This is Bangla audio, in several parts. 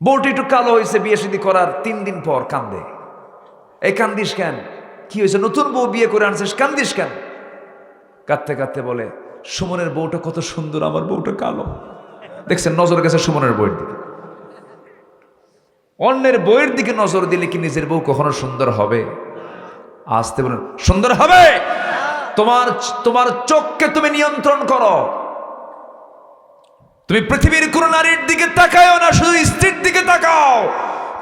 বউটি একটু কালো হয়েছে, বিয়ে শাদী করার তিন দিন পর কান্দে। এই কান্দিস কেন? কি হয়েছে? নতুন বউ বিয়ে করে আনছিস, কান্দিস কেন? কাঁদতে কাঁদতে বলে, সুমনের বউটা কত সুন্দর, আমার বউটা কালো। দেখছেন, নজর গেছে সুমনের বউয়ের দিকে। অন্যের বইয়ের দিকে নজর দিলে কি নিজের বউ কখনো সুন্দর হবে? আসতে বলুন, সুন্দর হবে? তোমার তোমার চোখকে তুমি নিয়ন্ত্রণ করো। তুমি পৃথিবীর কোন নারীর দিকে তাকাও না, শুধু স্ত্রীর দিকে তাকাও।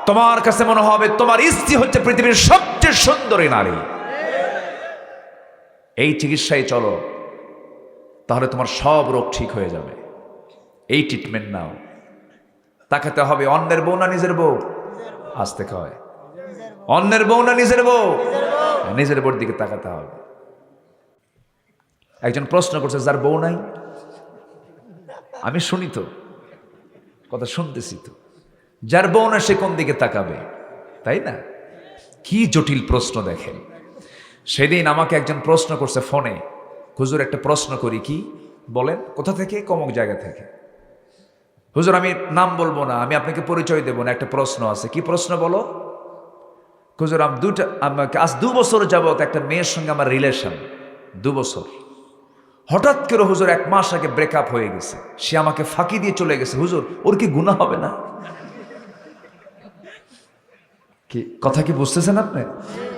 তোমার কাছে মনে হবে তোমার স্ত্রী হচ্ছে পৃথিবীর সবচেয়ে সুন্দরী নারী। এই চিকিৎসায় চলো, তাহলে তোমার সব রোগ ঠিক হয়ে যাবে। এই ট্রিটমেন্ট নাও। তাকাতে হবে, অন্যের বউ না নিজের বউ? আসতে কয় অন্যের বউ না নিজের বউ? নিজের বউর দিকে তাকাতে হবে। একজন প্রশ্ন করছে, যার বউ নাই? আমি শুনি তো, কথা শুনতেছি তো। যার বউ না সে কোন দিকে তাকাবে, তাই না? কি জটিল প্রশ্ন দেখেন। সেদিন আমাকে একজন প্রশ্ন করছে ফোনে, হুজুর, একটা প্রশ্ন করি কি? বলেন, কোথা থেকে? কমক জায়গা থেকে। হুজুর, আমি নাম বলব না, আমি আপনাকে পরিচয় দেবো না, একটা প্রশ্ন আছে। কি প্রশ্ন বলো? হুজুর, আমি দুটা আমাকে আজ দু বছর যাবত একটা মেয়ের সঙ্গে আমার রিলেশন দু বছর। হঠাৎ করে হুজুর এক মাস আগে ব্রেকআপ হয়ে গেছে। সে আমাকে ফাঁকি দিয়ে চলে গেছে। হুজুর, ওর কি গুণা হবে না? কি, কথা কি বুঝতেছেন আপনি?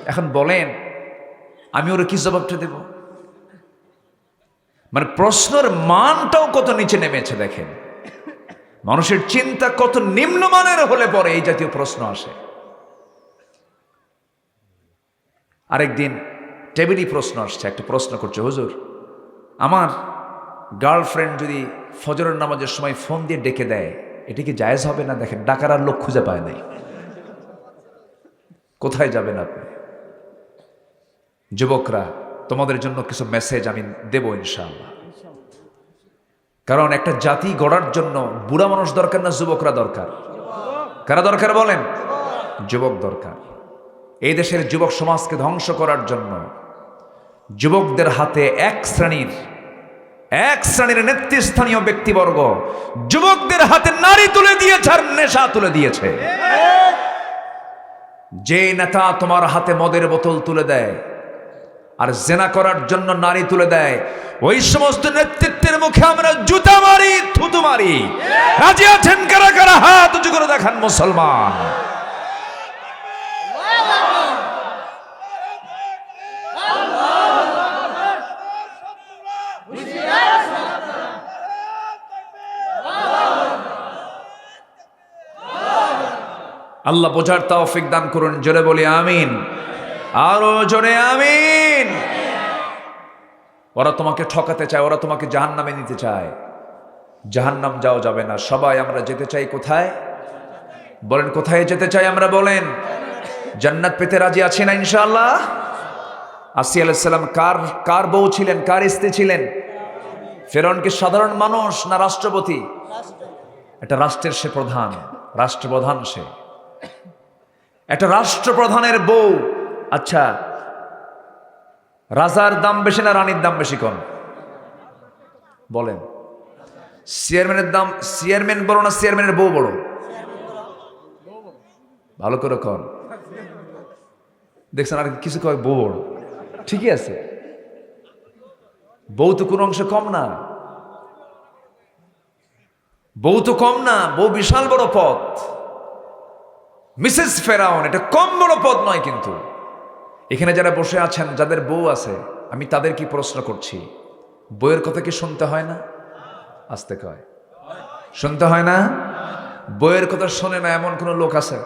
এখন বলেন, আমি ওর কি জবাবটা দেব? মানে প্রশ্নের মানটাও কত নিচে নেমেছে দেখেন। মানুষের চিন্তা কত নিম্নমানের হলে পরে এই জাতীয় প্রশ্ন আসে। আরেকদিন টেবিলই প্রশ্ন আসছে, একটা প্রশ্ন করছে, হুজুর আমার গার্লফ্রেন্ড যদি ফজরের নামাজের সময় ফোন দিয়ে ডেকে দেয়, এটা কি জায়েজ হবে না? দেখেন, ডাকার আর লোক খুঁজে পায় নাই। কোথায় যাবেন আপনি? যুবকরা, তোমাদের জন্য কিছু মেসেজ আমি দেব ইনশাআল্লাহ। কারণ একটা জাতি গড়ার জন্য বুড়া মানুষ দরকার না যুবকরা দরকার? কারা দরকার বলেন? যুবক দরকার। এই দেশের যুবক সমাজকে ধ্বংস করার জন্য যুবকদের হাতে এক শ্রেণির এক শ্রেণির নেতৃস্থানীয় ব্যক্তিবর্গ, যুবকদের হাতে নারী তুলে দিয়েছে আর নেশা তুলে দিয়েছে। যে নেতা তোমার হাতে মদের বোতল তুলে দেয় আর জেনা করার জন্য নারী তুলে দেয়, ওই সমস্ত নেতৃত্বের মুখে আমরা জুতা মারি, থুতু মারি। রাজি আছেন কারা কারা? হাত উঁচু দেখান মুসলমান। আল্লাহ বোঝার তৌফিক দান করুন জোরে বলি আমিন। আরও জোরে আমিন। ওরা তোমাকে ঠকাতে চায় ওরা তোমাকে জাহান নামে নিতে চায়। জাহান্নাম যাও যাবে না সবাই আমরা যেতে চাই কোথায়? বলেন কোথায় যেতে চাই আমরা বলেন? জান্নাত পেতে রাজি আছি না ইনশাআল্লাহ? আসি আলাইসাল্লাম কার কার বউ ছিলেন কার স্ত্রী ছিলেন? ফেরন কি সাধারণ মানুষ না রাষ্ট্রপতি? একটা রাষ্ট্রের সে প্রধান রাষ্ট্রপ্রধান সে। একটা রাষ্ট্রপ্রধানের বউ। আচ্ছা রাজার দাম বেশি না রানীর দাম বেশি কম? বলেন। চেয়ারম্যানের দাম, চেয়ারম্যান বড় না চেয়ারম্যানের বউ বড়? ভালো করে কর দেখছেন আর কিছু কয় বউ বড়? ঠিকই আছে। বউ তো কোনো অংশে কম না। বউ তো কম না, বউ বিশাল বড় পথ। মিসেস ফেরাউন, এটা কম বড় পদ নয় কিন্তু। এখানে যারা বসে আছেন, যাদের বউ আছে, আমি তাদের কি প্রশ্ন করছি? বইয়ের কথা কি শুনতে হয় না? আসতে কয়। শুনতে হয় না? বইয়ের কথা শোনে না, এমন কোনো লোক আছে?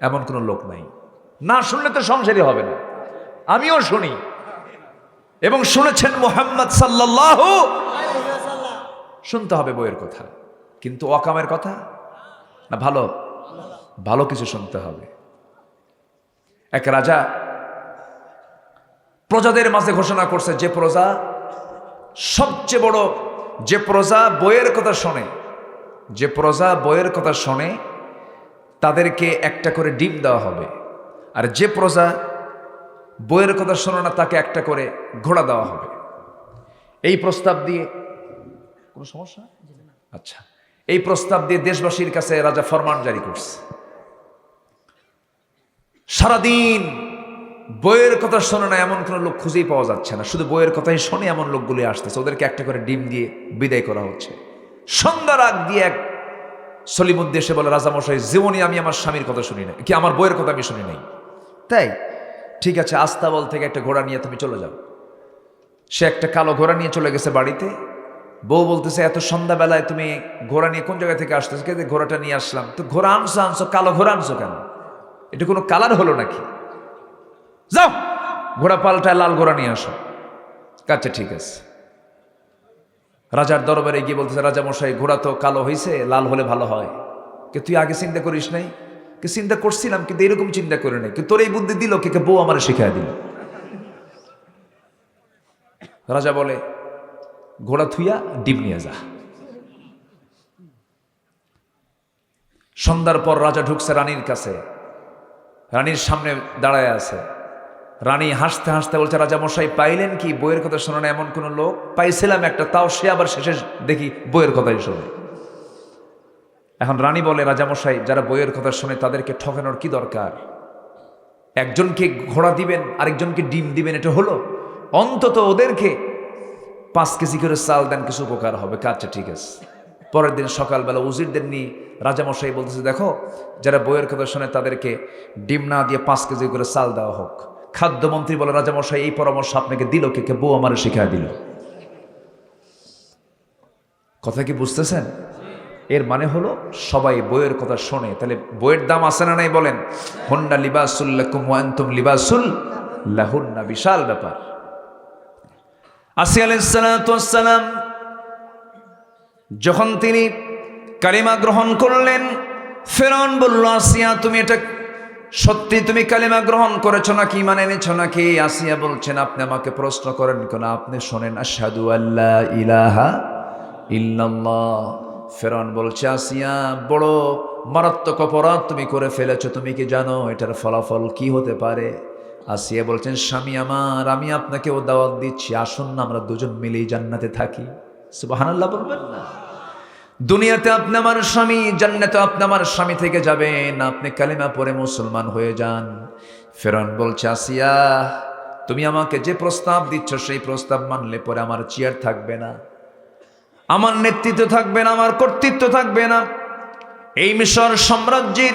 এমন কোনো লোক নাই। না শুনলে তো সংসারই হবে না। আমিও শুনি। এবং শুনেছেন মোহাম্মদ সাল্লাহ শুনতে হবে বইয়ের কথা। কিন্তু অকামের কথা? না, ভালো। ভালো কিছু শুনতে হবে। এক রাজা প্রজাদের মাঝে ঘোষণা করছে, যে প্রজা সবচেয়ে বড়, যে প্রজা বইয়ের কথা শোনে, যে প্রজা বইয়ের কথা শোনে, তাদেরকে একটা করে ডিম দেওয়া হবে। আর যে প্রজা বইয়ের কথা শোনে না, তাকে একটা করে ঘোড়া দেওয়া হবে। এই প্রস্তাব দিয়ে, কোনো সমস্যা? আচ্ছা এই প্রস্তাব দিয়ে দেশবাসীর কাছে রাজা ফরমান জারি করছে। সারাদিন বইয়ের কথা শোনে না, এমন কোনো লোক খুঁজেই পাওয়া যাচ্ছে না। শুধু বইয়ের কথাই শোনে, এমন লোকগুলি আসতেছে। ওদেরকে একটা করে ডিম দিয়ে বিদায় করা হচ্ছে। সন্ধ্যার আগ দিয়ে এক সলিমুদ্দি এসে বলে রাজামশাই জীবনে আমি আমার স্বামীর কথা শুনি না কি, আমার বইয়ের কথা আমি শুনি নাই? তাই? ঠিক আছে, আস্তাবল থেকে একটা ঘোড়া নিয়ে তুমি চলে যাও। সে একটা কালো ঘোড়া নিয়ে চলে গেছে বাড়িতে। বউ বলতেছে, এত সন্ধ্যাবেলায় তুমি ঘোড়া নিয়ে কোন জায়গা থেকে আসতেছে? ঘোড়াটা নিয়ে আসলাম। তো ঘোড়া আনছো আনছো, কালো ঘোড়া আনছো কেন? এটা কোনো কালার হলো নাকি? যাও, ঘোড়া পাল্টায় লাল ঘোড়া নিয়ে আসো। আচ্ছা ঠিক আছে। রাজার দরবারে গিয়ে বলতেছে, রাজা মশাই, ঘোড়া তো কালো হয়েছে লাল হলে ভালো হয়। কে তুই আগে চিন্তা করিস নাই? কে চিন্তা করছিলাম, কিন্তু এরকম চিন্তা করে নাই। তোর এই বুদ্ধি দিল, কে কে বউ আমার শিখাই দিল? রাজা বলে, ঘোড়া থুইয়া ডিম নিয়ে যা। সন্ধ্যার পর রাজা ঢুকছে রানীর কাছে। রানীর সামনে দাঁড়ায় আছে। রানী হাসতে হাসতে বলছে রাজা মশাই পাইলেন কি? বইয়ের কথা শোনে না, এমন কোনো লোক? পাইছিলাম একটা, তাও সে আবার শেষে দেখি বইয়ের কথাই শোনে। এখন রানী বলে, রাজামশাই, যারা বইয়ের কথা শোনে, তাদেরকে ঠকানোর কি দরকার? একজনকে ঘোড়া দিবেন, আরেকজনকে ডিম দিবেন, এটা হলো? অন্তত ওদেরকে পাঁচ কেজি করে চাল দেন, কিছু উপকার হবে। কাজটা ঠিক আছে? পরের দিন সকালবেলা উজিরদের নিয়ে রাজামশাই বলতেছে, দেখো, যারা বইয়ের কথা শোনে তাদেরকে ডিম না দিয়ে পাঁচ কেজি করে চাল দেওয়া হোক। খাদ্যমন্ত্রী বলে, রাজামশাই, এই পরামর্শ আপনাকে দিল কে কে? বউ আমার শিখায় দিল। কথা কি বুঝতেছেন? এর মানে হলো, সবাই বইয়ের কথা শোনে। তাহলে বইয়ের দাম আছে না নাই বলেন? হন্না লিবাসুল্লাকুম লিবাসুল লাহুন্না। বিশাল ব্যাপার। আসি আলাইসালাম যখন তিনি কালিমা গ্রহণ করলেন ফেরন বলল, আসিয়া, তুমি এটা সত্যি তুমি কালিমা গ্রহণ করেছ নাকি মানে এনেছো নাকি? আসিয়া বলছেন, আপনি আমাকে প্রশ্ন করেন কেন? আপনি শোনেন আসাদু আল্লাহ ইলাহা ইল্লাল্লাহ। ফেরন বলছে, আসিয়া, বড় মারাত্মক অপরাধ তুমি করে ফেলেছো, তুমি কি জানো এটার ফলাফল কি হতে পারে? আসিয়া বলছেন, স্বামী আমার, আমি আপনাকে ও দাওয়াত দিচ্ছি, আসুন না, আমরা দুজন মিলেই জান্নাতে থাকি। সুবহানাল্লাহ বলবেন না। দুনিয়াতে আপনি আমার স্বামী, জান্নাতে আপনি আমার স্বামী থেকে যাবেন। আপনি কালিমা পরে মুসলমান হয়ে যান। ফেরন বলছে, আসিয়া, তুমি আমাকে যে প্রস্তাব দিচ্ছ, সেই প্রস্তাব মানলে পরে আমার চেয়ার থাকবে না। আমার নেতৃত্ব থাকবে না, আমার কর্তৃত্ব থাকবে না। এই মিশর সাম্রাজ্যের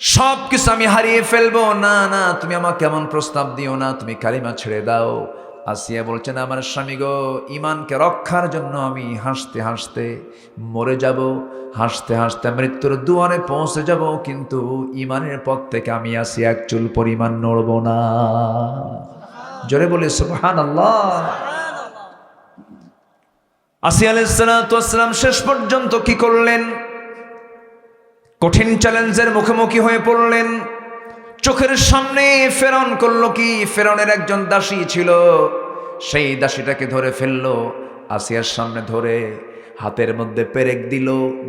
সব কিছু আমি হারিয়ে ফেলব। না না, তুমি আমাকে কেমন প্রস্তাব দিও না, তুমি কালিমা ছেড়ে দাও। আসিয়া বলছেন, আমার স্বামী গো ইমানকে রক্ষার জন্য আমি হাসতে হাসতে মরে যাব। হাসতে হাসতে মৃত্যুর দুয়ারে পৌঁছে যাব, কিন্তু ইমানের পথ থেকে আমি আসি এক চুল পরিমাণ নড়ব না। জোরে বলে সুবহান আল্লাহ আসি আলাইসালাম শেষ পর্যন্ত কি করলেন? কঠিন চ্যালেঞ্জের মুখোমুখি হয়ে পড়লেন। চোখের সামনে ফেরন করল কি? ফেরনের একজন দাসী ছিল। সেই দাসীটাকে ধরে ফেলল, আসিয়ার সামনে ধরে হাতের মধ্যে পেরেক দিল,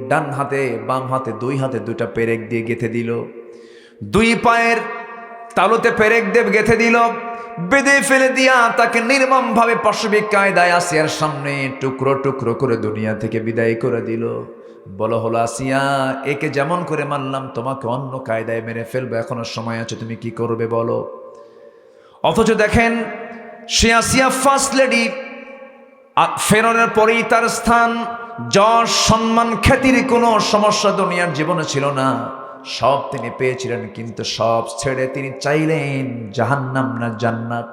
ডান হাতে, বাম হাতে, দুই হাতে দুইটা পেরেক দিয়ে গেথে দিল। দুই পায়ের তালুতে পেরেক দেব গেথে দিল। বেঁধে ফেলে দিয়া তাকে নির্মমভাবে পাশবিক কায়দায় আসিয়ার সামনে টুকরো টুকরো করে দুনিয়া থেকে বিদায় করে দিল। বলো হলো আসিয়া, একে যেমন করে মানলাম, তোমাকে অন্য কায়দায় মেরে ফেলব, এখনও সময় আছে, তুমি কি করবে বলো? অথচ দেখেন, সে আসিয়া ফার্স্ট লেডি ফেরনের পরেই তার স্থান, যশ, সম্মান, খ্যাতির কোনো সমস্যা দুনিয়ার জীবনে ছিল না। সব তিনি পেয়েছিলেন, কিন্তু সব ছেড়ে তিনি চাইলেন জাহান্নাম না জান্নাত।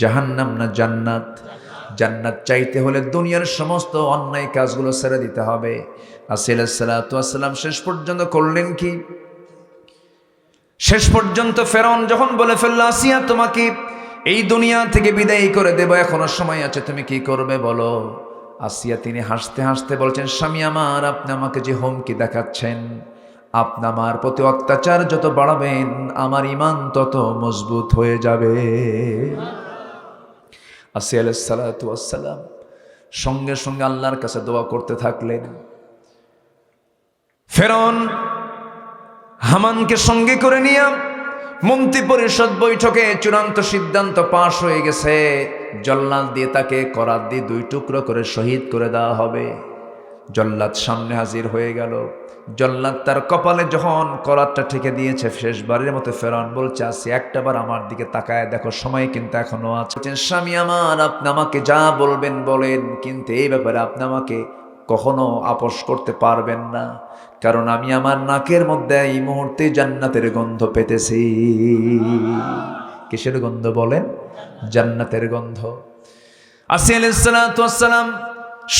জাহান্নাম না জান্নাত। জান্নাত চাইতে হলে দুনিয়ার সমস্ত অন্যায় কাজগুলো ছেড়ে দিতে হবে। আসিলাম শেষ পর্যন্ত করলেন কি? শেষ পর্যন্ত ফেরন যখন বলে ফেলল, আসিয়া তোমাকে এই দুনিয়া থেকে বিদায় করে দেব, এখনও সময় আছে, তুমি কি করবে বলো? আসিয়া তিনি হাসতে হাসতে বলছেন, স্বামী আমার, আপনি আমাকে যে হুমকি দেখাচ্ছেন, আপনি আমার প্রতি অত্যাচার যত বাড়াবেন, আমার ইমান তত মজবুত হয়ে যাবে। আসি আলাইসালাম সঙ্গে সঙ্গে আল্লাহর কাছে দোয়া করতে থাকলেন। ফেরন হামানকে সঙ্গে করে নিয়ে মন্ত্রী পরিষদ বৈঠকে চূড়ান্ত সিদ্ধান্ত পাশ হয়ে গেছে। জল্লাল দিয়ে তাকে করাত দিয়ে দুই টুকরো করে শহীদ করে দেওয়া হবে। জল্লাদ সামনে হাজির হয়ে গেল। জল্লাদ তার কপালে যখন করাতটা ঠেকে দিয়েছে, শেষবারের মতো ফেরান বলছে আসি একটা বার আমার দিকে তাকায় দেখো, সময় কিন্তু এখনও আছে। স্বামী আমার, আপনি আমাকে যা বলবেন বলেন, কিন্তু এই ব্যাপারে আপনি আমাকে কখনো আপোষ করতে পারবেন না, কারণ আমি আমার নাকের মধ্যে এই মুহূর্তে জান্নাতের গন্ধ পেতেছি। কিসের গন্ধ বলেন? জান্নাতের গন্ধ। আসি আলাইসালাম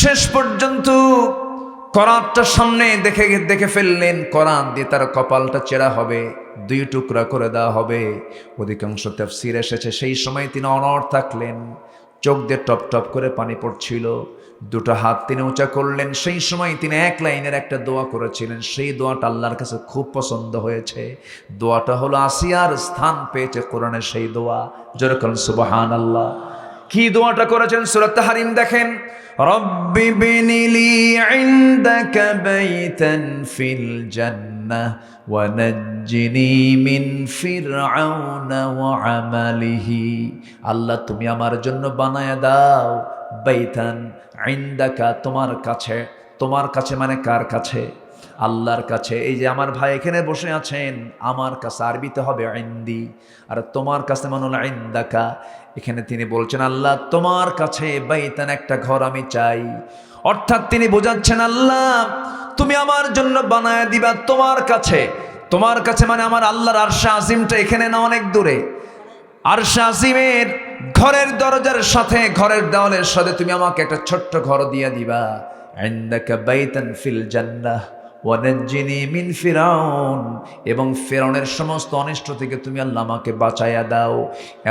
শেষ পর্যন্ত করাতটা সামনে দেখে দেখে ফেললেন। করাত দিয়ে তার কপালটা চেরা হবে, দুই টুকরা করে দেওয়া হবে। অধিকাংশ তফসির এসেছে, সেই সময় তিনি অনড় থাকলেন, চোখ দিয়ে টপ টপ করে পানি পড়ছিল, দুটো হাত তিনি উঁচা করলেন, সেই সময় তিনি এক লাইনের একটা দোয়া করেছিলেন। সেই দোয়াটা আল্লাহর কাছে খুব পছন্দ হয়েছে। দোয়াটা হলো আসিয়ার স্থান পেয়েছে কোরআনের সেই দোয়া। যেরকম সুবাহান আল্লাহ কি দোয়াটা করেছেন? সুরত হারিম দেখেন। রব্বি বিনিলি ইনদাকা বাইতান ফিল জান্নাহ ওয়া নাজ্জিনি মিন ফিরআউনা ওয়া আমালিহি। আল্লাহ, তুমি আমার জন্য বানায় দাও বাইতান ইনদাকা, তোমার কাছে। তোমার কাছে মানে কার কাছে? আল্লাহর কাছে। এই যে আমার ভাই এখানে বসে আছেন, আমার কাছে আরবিতে হবে আইন্দি আর তোমার কাছে মনে হলো আইন্দাকা এখানে তিনি বলছেন, আল্লাহ, তোমার কাছে বাইতান একটা ঘর আমি চাই। অর্থাৎ তিনি বোঝাচ্ছেন, আল্লাহ, তুমি আমার জন্য বানায় দিবা তোমার কাছে। তোমার কাছে মানে আমার আল্লাহর আরশা আজিমটা এখানে না অনেক দূরে। আরশা আজিমের ঘরের দরজার সাথে ঘরের দেওয়ালের সাথে তুমি আমাকে একটা ছোট্ট ঘর দিয়ে দিবা। বাইতান ফিল জান্নাহ। ওয়ানাজ্জিনি মিন ফিরাউন, এবং ফেরাউনের সমস্ত অনিষ্ট থেকে তুমি আল্লাহ আমাকে বাঁচাইয়া দাও।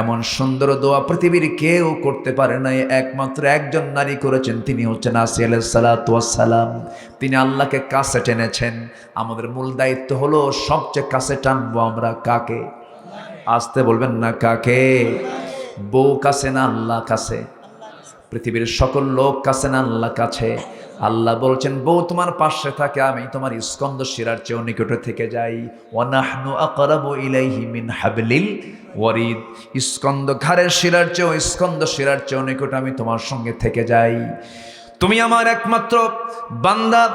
এমন সুন্দর দোয়া পৃথিবীর কেউ করতে পারে নাই, একমাত্র একজন নারী করেছেন, তিনি হচ্ছেন আসি আলাইসালাম তিনি আল্লাহকে কাছে টেনেছেন। আমাদের মূল দায়িত্ব হলো সবচেয়ে কাছে টানবো আমরা কাকে? আসতে বলবেন না কাকে? বউ কাছে না আল্লাহ কাছে? পৃথিবীর সকল লোক কাছে না আল্লাহ কাছে? আল্লাহ বলছেন, বউ তোমার পাশে থাকে, আমি তোমার স্কন্দ শিরার চেয়েও নিকটে থেকে যাই। ওয়ানাহনু মিন হাবলিল ওয়ারিদ। স্কন্দ ঘাড়ের শিরার চেয়েও, স্কন্দ শিরার চেয়েও নিকটে আমি তোমার সঙ্গে থেকে যাই। তুমি আমার একমাত্র বান্দা,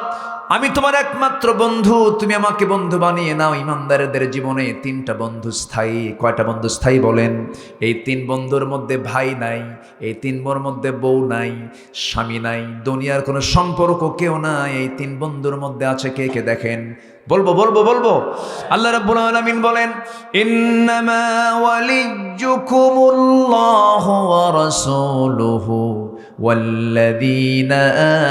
আমি তোমার একমাত্র বন্ধু, তুমি আমাকে বন্ধু বানিয়ে নাও। ইমানদারদের জীবনে তিনটা বন্ধু স্থায়ী। কয়টা বন্ধু স্থায়ী বলেন? এই তিন বন্ধুর মধ্যে ভাই নাই, এই তিন বোর মধ্যে বউ নাই, স্বামী নাই, দুনিয়ার কোনো সম্পর্ক কেউ নাই। এই তিন বন্ধুর মধ্যে আছে কে কে দেখেন? বলব বলব বলব। আল্লাহ রাব্বুল আলামিন বলেন, ইন্নামা ওয়ালিয়্যুকুমুল্লাহু ওয়া রাসূলুহু। والذين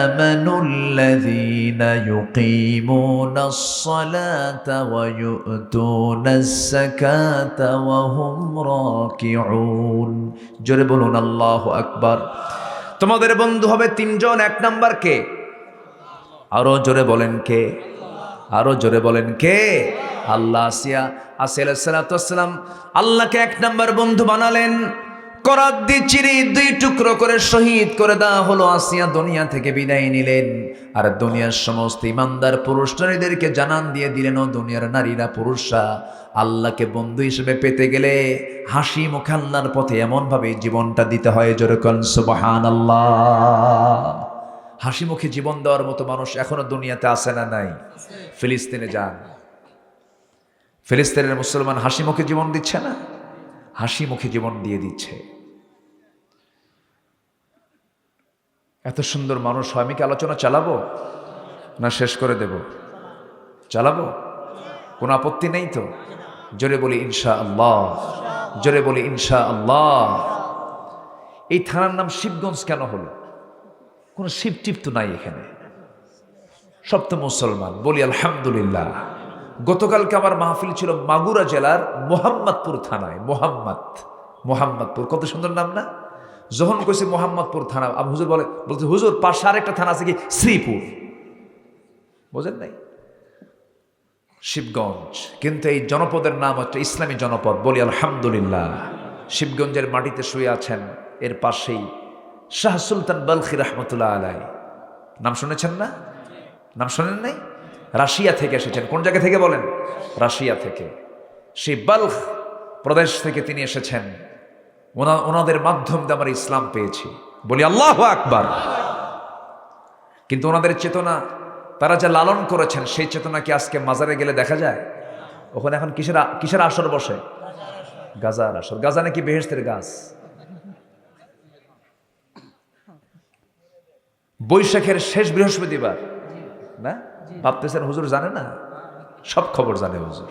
آمنوا الذين يقيمون الصلاة ويؤتون الزكاة وهم راكعون জোরে বলুন আল্লাহ আকবার তোমাদের বন্ধু হবে তিনজন এক নাম্বার কে আরো জোরে বলেন কে আরো জোরে বলেন কে আল্লাহ আসিয়া আসিয়ালাম আল্লাহকে এক নাম্বার বন্ধু বানালেন করাত দিয়ে চিরি দুই টুকরো করে শহীদ করে দেওয়া হলো আসিয়া দুনিয়া থেকে বিদায় নিলেন। আর দুনিয়ার সমস্ত ইমানদার পুরুষ নারীদেরকে জানান দিয়ে দিলেন দুনিয়ার নারীরা, পুরুষরা, আল্লাহকে বন্ধু হিসেবে পেতে গেলে হাসি মুখে আল্লাহর পথে এমনভাবে জীবনটা দিতে হয় যেরকম সুবাহান আল্লাহ হাসি মুখে জীবন দেওয়ার মতো মানুষ এখনও দুনিয়াতে আসে না নাই? ফিলিস্তিনে যান। ফিলিস্তিনের মুসলমান হাসি মুখে জীবন দিচ্ছে না? হাসি মুখে জীবন দিয়ে দিচ্ছে। এত সুন্দর মানুষ হয়, আমি কি আলোচনা চালাবো? না, শেষ করে দেব। চালাবো? কোনো আপত্তি নেই তো? জোরে বলি ইনশা আল্লাহ জোরে বলি ইনশা আল্লাহ এই থানার নাম শিবগঞ্জ কেন হলো? কোনো শিব টিপ তো নাই এখানে। সব তো মুসলমান। বলি, আলহামদুলিল্লাহ। গতকালকে আমার মাহফিল ছিল মাগুরা জেলার মোহাম্মদপুর থানায়। মোহাম্মদ। মোহাম্মদপুর। কত সুন্দর নাম না? যখন কইছে মোহাম্মদপুর থানা, আবু হুজুর বলে, বলছে, হুজুর, পাশে আরেকটা থানা আছে কি? শ্রীপুর। বোঝেন নাই? শিবগঞ্জ। কিন্তু এই জনপদের নাম হচ্ছে ইসলামী জনপদ। বলি, আলহামদুলিল্লাহ। শিবগঞ্জের মাটিতে শুয়ে আছেন, এর পাশেই শাহ সুলতান বলখি রহমতুল্লাহ আলাই নাম শুনেছেন না? নাম শোনেন নাই? রাশিয়া থেকে এসেছেন। কোন জায়গা থেকে বলেন? রাশিয়া থেকে। সেই বাল্খ প্রদেশ থেকে তিনি এসেছেন। ওনা, ওনাদের মাধ্যম দিয়ে আমরা ইসলাম পেয়েছি। বলি, আল্লাহ আকবার। কিন্তু ওনাদের চেতনা, তারা যা লালন করেছেন, সেই চেতনা কি আজকে মাজারে গেলে দেখা যায়? ওখানে এখন কিসের কিসের আসর বসে? গাজার আসর। গাজা নাকি বেহেস্তের গাছ? বৈশাখের শেষ বৃহস্পতিবার। না? ভাবতেছেন হুজুর জানে না? সব খবর জানে হুজুর।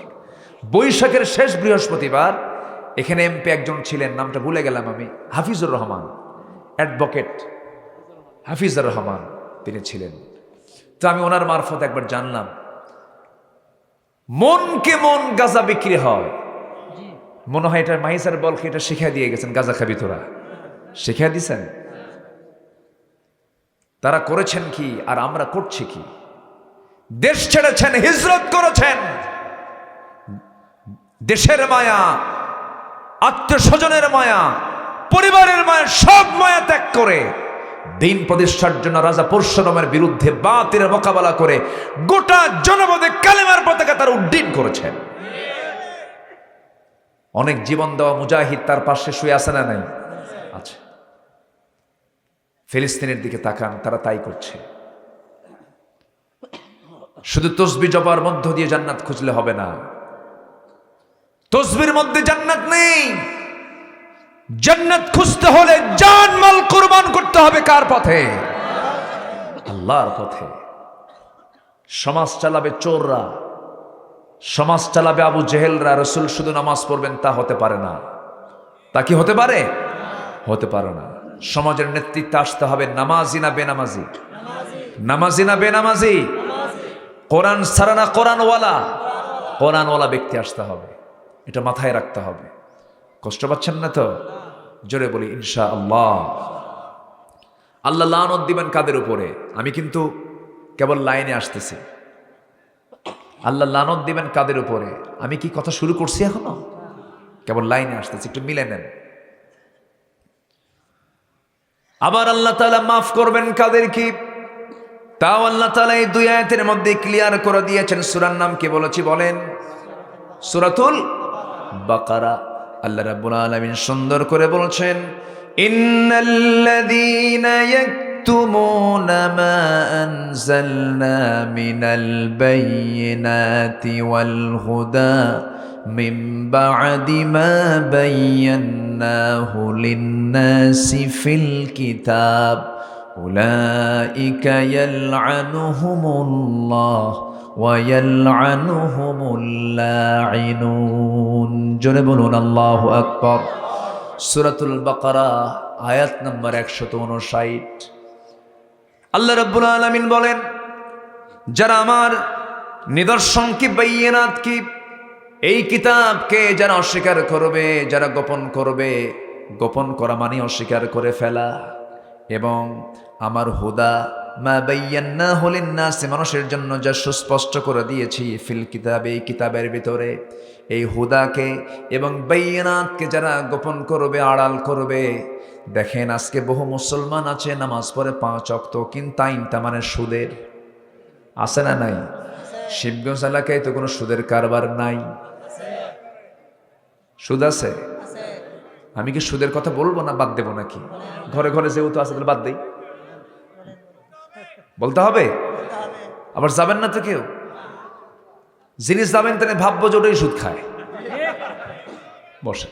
বৈশাখের শেষ বৃহস্পতিবার এখানে এমপি একজন ছিলেন নামটা ভুলে গেলাম আমি হাফিজুর রহমান অ্যাডভোকেট হাফিজুর রহমান তিনি ছিলেন। তো আমি ওনার মারফত একবার জানলাম মনকে মন গাজা বিক্রি হয়। মনে হয় এটা মাহিসার বলকে এটা শিখা দিয়ে গেছেন গাজা খাবি তোরা। শিখা দিছেন? তারা করেছেন কি আর আমরা করছি কি? দেশ ছেড়েছেন হিজরত করেছেন। দেশের মায়া আত্মীয় স্বজনের মায়া, পরিবারের মায়া, সব মায়া ত্যাগ করে দিন প্রতিষ্ঠার জন্য রাজা পরশুরামের বিরুদ্ধে বাতিলের মোকাবেলা করে গোটা জনপদে কালেমার পতাকা তারা উড্ডীন করেছেন। অনেক জীবন দেওয়া মুজাহিদ তার পাশে শুয়ে আছে না নাই? আছে। ফিলিস্তিনের দিকে তাকান, তারা তাই করছে। শুধু তসবি জবার মধ্য দিয়ে জান্নাত খুঁজলে হবে না। তসবির মধ্যে জান্নাত নেই। জান্নাত খুঁজতে হলে জান মাল কোরবান করতে হবে কার পথে? আল্লাহর পথে। সমাজ চালাবে চোররা, সমাজ চালাবে আবু জেহেলরা, রসুল শুধু নামাজ পড়বেন, তা হতে পারে না। তা কি হতে পারে? হতে পারে না। সমাজের নেতৃত্বে আসতে হবে নামাজি না বেনামাজি? নামাজি না বেনামাজি? কোরআন সারা না কোরআনওয়ালা? কোরআনওয়ালা ব্যক্তি আসতে হবে। এটা মাথায় রাখতে হবে। কষ্ট পাচ্ছেন না তো? জোরে বলি ইনশা আল্লাহ আল্লাহ লানত দিবেন কাদের উপরে? আমি কিন্তু কেবল লাইনে আসতেছি। আল্লাহ লানত দিবেন কাদের উপরে? আমি কি কথা শুরু করছি এখনও? কেবল লাইনে আসতেছি, একটু মিলে নেন। আবার আল্লাহ তাআলা মাফ করবেন কাদের কি? তাও আল্লাহ তালা এই দুই আয়াতের মধ্যে ক্লিয়ার করে দিয়েছেন। সুরার নাম কে বলেছি বলেন? সূরাতুল বাকারা আল্লাহ রাব্বুল আলামিন সুন্দর করে বলছেন ইন্নাল্লাযীনা ইয়াকতুমুনা মা আনজালনা মিনাল বায়্যিনাতি ওয়াল হুদা মিন বা'দি মা বায়্যানাহু লিন-নাসি ফিল কিতাব أولئك يلعنهم الله ويلعنهم اللاعنون জোরে বলুন, আল্লাহ আকবর। সুরাতুল বাকারা, আয়াত নম্বর একশত উনষাট আল্লাহ রব্বুল আলমিন বলেন, যারা আমার নিদর্শন কি, বাইয়েনাত কি, এই কিতাবকে যারা অস্বীকার করবে, যারা গোপন করবে, গোপন করা মানে অস্বীকার করে ফেলা। এবং আমার হুদা মা বাইয়ান্না হলেন না সে মানুষের জন্য যা সুস্পষ্ট করে দিয়েছি ফিল কিতাবে এই কিতাবের ভিতরে। এই হুদাকে এবং বাইয়ানাতকে যারা গোপন করবে আড়াল করবে দেখেন আজকে বহু মুসলমান আছে নামাজ পড়ে পাঁচ অক্ত কিন্তু আইনটা মানে সুদের। আছে না নাই? শিবগঞ্জ এলাকায় তো কোনো সুদের কারবার নাই। সুদ আছে। আমি কি সুদের কথা বলব না বাদ দেবো নাকি? ঘরে ঘরে যেহেতু আছে তাহলে বাদ দেই। বলতে হবে? আবার যাবেন না তো কেউ? জিনিস যাবেন তাহলে ভাববো যে ওটাই সুদ খায়। বসে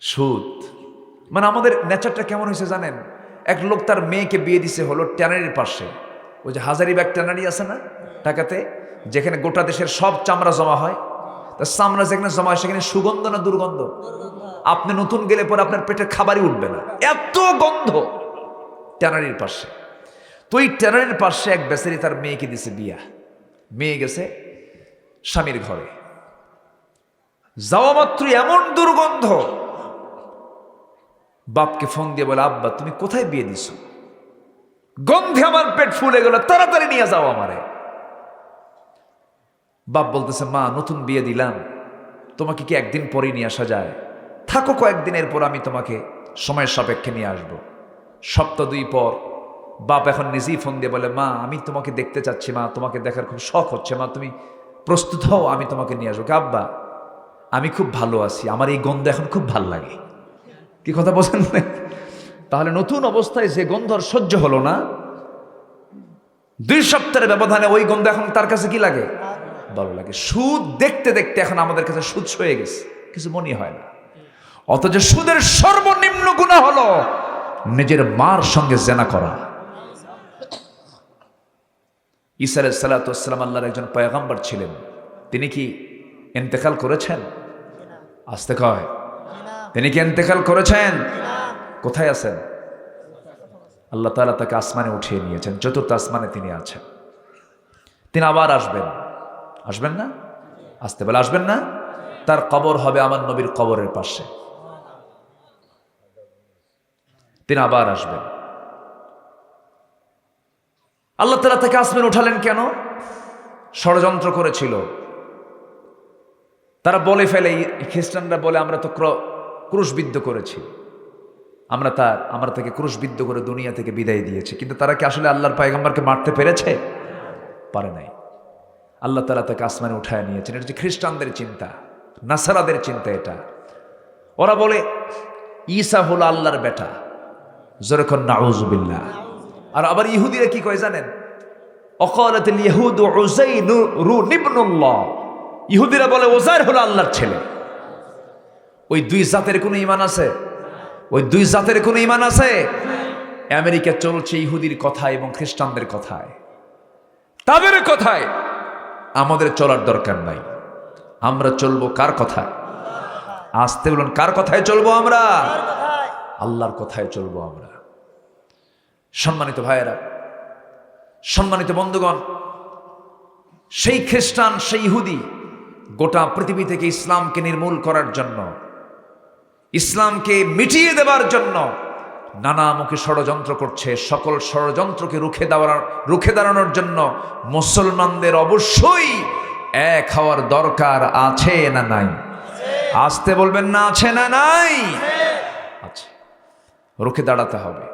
সুদ। মানে আমাদের নেচারটা কেমন হয়েছে জানেন? এক লোক তার মেয়েকে বিয়ে দিছে হলো ট্যানারির পাশে। ওই যে হাজারি হাজারিবাগ ট্যানারি আছে না, ঢাকাতে? যেখানে গোটা দেশের সব চামড়া জমা হয়। তা চামড়া যেখানে জমা হয়, সেখানে সুগন্ধ না দুর্গন্ধ? আপনি নতুন গেলে পরে আপনার পেটের খাবারই উঠবে না। এত গন্ধ। ট্যানারির পাশে। তো এই ট্যানারির পাশে এক বেচারি তার মেয়েকে দিছে বিয়া। মেয়ে গেছে স্বামীর ঘরে। যাওয়া মাত্র এমন দুর্গন্ধ। বাপকে ফোন দিয়ে বলে, আব্বা, তুমি কোথায় বিয়ে দিছো? গন্ধে আমার পেট ফুলে গেল, তাড়াতাড়ি নিয়ে যাও আমারে। বাপ বলতেছে, মা, নতুন বিয়ে দিলাম। তোমাকে কি একদিন পরে নিয়ে আসা যায়? থাকো কয়েকদিনের পর আমি তোমাকে সময়ের সাপেক্ষে নিয়ে আসব। সপ্তাহ দুই পর বাপ এখন নিজেই ফোন দিয়ে বলে, মা, আমি তোমাকে দেখতে চাচ্ছি, মা, তোমাকে দেখার খুব শখ হচ্ছে, মা, তুমি প্রস্তুত হও, আমি তোমাকে নিয়ে আসব। আব্বা, আমি খুব ভালো আছি, আমার এই গন্ধ এখন খুব ভালো লাগে। কি কথা বলছেন তাহলে নতুন অবস্থায় যে গন্ধ আর সহ্য হলো না, দুই সপ্তাহের ব্যবধানে ওই গন্ধ এখন তার কাছে কি লাগে? ভালো লাগে। সুদ দেখতে দেখতে এখন আমাদের কাছে সুদ হয়ে গেছে, কিছু মনে হয় না। অথচ সুদের সর্বনিম্ন গুণা হলো নিজের মার সঙ্গে জেনা করা। ঈসা সালাতাম আল্লাহর একজন পয়গাম্বার ছিলেন। তিনি কি এন্তেকাল করেছেন? আসতে কয় তিনি কি এন্তেকাল করেছেন? কোথায় আছেন? আল্লাহ তাআলা তাকে আসমানে উঠিয়ে নিয়েছেন, চতুর্থ আসমানে তিনি আছেন। তিনি আবার আসবেন। আসবেন না? আসতে বলে আসবেন না? তার কবর হবে আমার নবীর কবরের পাশে। তিনি আবার আসবেন। আল্লাহ তালা তাকে আসমেন উঠালেন কেন? ষড়যন্ত্র করেছিল। তারা বলে ফেলে খ্রিস্টানরা বলে, আমরা তো ক্র- ক্রুশবিদ্ধ করেছি। আমরা তার, আমরা তাকে ক্রুশবিদ্ধ করে দুনিয়া থেকে বিদায় দিয়েছি। কিন্তু তারা কি আসলে আল্লাহর পায়গাম্বারকে মারতে পেরেছে? পারে নাই। আল্লাহ তালা তাকে আসমানে উঠায় নিয়েছেন। এটা হচ্ছে খ্রিস্টানদের চিন্তা, নাসারাদের চিন্তা এটা। ওরা বলে, ঈসা হলো আল্লাহর বেটা। জোরখন নাউজুবিল্লাহ। আর আবার ইহুদিরা কি কয় জানেন? অকালাতিল ইহুদ উযাইরু ইবনুল্লাহ। ইহুদিরা বলে ওজাইর হলো আল্লাহর ছেলে। ওই দুই জাতের কোনো ইমান আছে? ওই দুই জাতের কোনো ইমান আছে? আমেরিকা চলছে ইহুদির কথায় এবং খ্রিস্টানদের কথায়। তাদের কথায়। আমাদের চলার দরকার নাই। আমরা চলবো কার কথায়? আসতে বলুন, কার কথায় চলবো আমরা? আল্লাহর কথায় চলবো আমরা। সম্মানিত ভাইয়েরা, সম্মানিত বন্ধুগণ, সেই খ্রিস্টান, সেই ইহুদি গোটা পৃথিবী থেকে ইসলামকে নির্মূল করার জন্য, ইসলামকে মিটিয়ে দেবার জন্য নানামুখী ষড়যন্ত্র করছে। সকল ষড়যন্ত্রকে রুখে দেওয়ার, রুখে দাঁড়ানোর জন্য মুসলমানদের অবশ্যই এক হওয়ার দরকার আছে না নাই? আসতে বলবেন না আছে না নাই? আছে রুখে দাঁড়াতে হবে।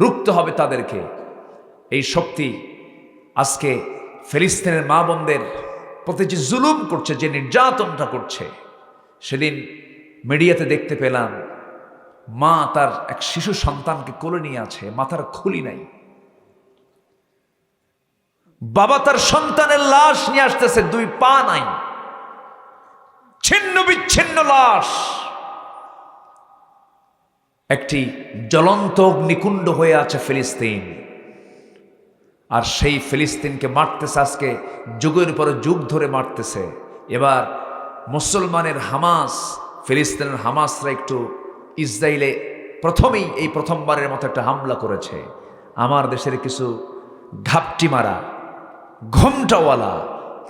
রুখতে হবে তাদেরকে। এই শক্তি আজকে ফিলিস্তিনের মা বোনদের প্রতি যে জুলুম করছে, যে নির্যাতনটা করছে, সেদিন মিডিয়াতে দেখতে পেলাম, মা তার এক শিশু সন্তানকে কোলে নিয়ে আছে, মাথার খুলি নাই। বাবা তার সন্তানের লাশ নিয়ে আসতেছে, দুই পা নাই। ছিন্ন বিচ্ছিন্ন লাশ। একটি জ্বলন্ত অগ্নিকুণ্ড হয়ে আছে ফিলিস্তিন। আর সেই ফিলিস্তিনকে মারতেছে আজকে, যুগের পর যুগ ধরে মারতেছে। এবার মুসলমানের হামাস, ফিলিস্তিনের হামাসরা একটু ইসরায়েলে প্রথমেই এই প্রথমবারের মতো একটা হামলা করেছে। আমার দেশের কিছু ঘাপটি মারা ঘোমটাওয়ালা,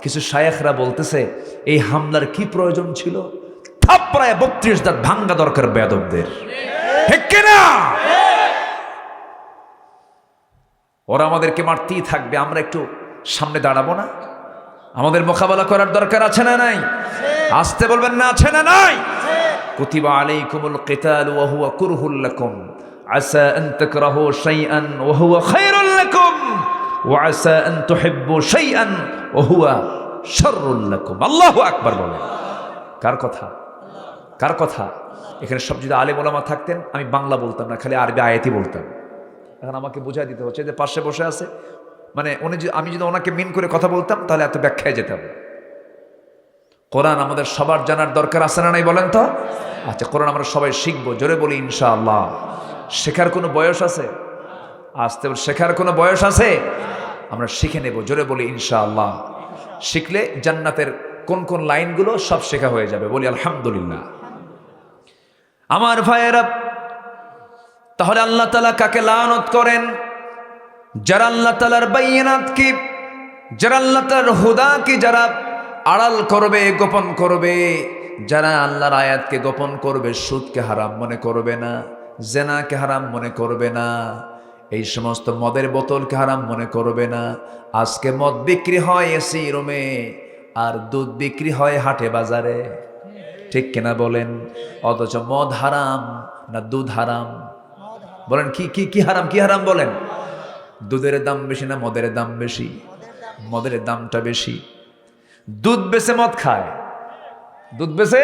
কিছু শায়েখরা বলতেছে, এই হামলার কি প্রয়োজন ছিল? থাপ্রায় বত্রিশ দাঁত ভাঙ্গা দরকার বেদবদের কিনা? ওরা আমাদেরকে মারতেই থাকবে, আমরা একটু সামনে দাঁড়াবো না? আমাদের মোকাবেলা করার দরকার আছে না নাই? আসতে বলবেন না আছে না নাই? কুতিবা আলাইকুমুল কিতাল ওয়া হুয়া কুরহুল লাকুম। আসা আন তাকরাহু শাইআন ওয়া হুয়া খায়রুল লাকুম। ওয়া আসা আন তুহিব্বু শাইআন ওয়া হুয়া শাররুল লাকুম। আল্লাহু আকবার বলেন। কার কথা? কার কথা? এখানে সব যদি আলেম ওলামা থাকতেন, আমি বাংলা বলতাম না, খালি আরবি আয়াতি বলতাম। এখন আমাকে বোঝাই দিতে হচ্ছে যে পাশে বসে আছে। মানে উনি যদি আমি যদি ওনাকে মিন করে কথা বলতাম, তাহলে এত ব্যাখ্যায় যেতাম। কোরআন আমাদের সবার জানার দরকার আছে না নাই বলেন তো? আচ্ছা কোরআন আমরা সবাই শিখব, জোরে বলি ইনশাআল্লাহ। শেখার কোনো বয়স আছে? আসতে শেখার কোনো বয়স আছে? আমরা শিখে নেব, জোরে বলি ইনশাআল্লাহ। শিখলে জান্নাতের কোন কোন লাইনগুলো সব শেখা হয়ে যাবে, বলি আলহামদুলিল্লাহ। আমার ভাইয়েরা, তাহলে আল্লাহ তালা কাকে লানত করেন? যারা আল্লাহ তালার বাইনাত কি? যারা আল্লাহ তালার হুদা কি? যারা আড়াল করবে, গোপন করবে, যারা আল্লাহর আয়াতকে গোপন করবে, সুদকে হারাম মনে করবে না, জেনাকে হারাম মনে করবে না, এই সমস্ত মদের বোতলকে হারাম মনে করবে না। আজকে মদ বিক্রি হয় এসি রুমে আর দুধ বিক্রি হয় হাটে বাজারে। ঠিক কিনা বলেন? অথচ মদ হারাম না দুধ হারাম? বলেন, কি কি কি হারাম কি হারাম বলেন? দুধের দাম বেশি না মদের দাম বেশি? মদের দামটা বেশি। দুধ বেছে মদ খায়। দুধ বেছে?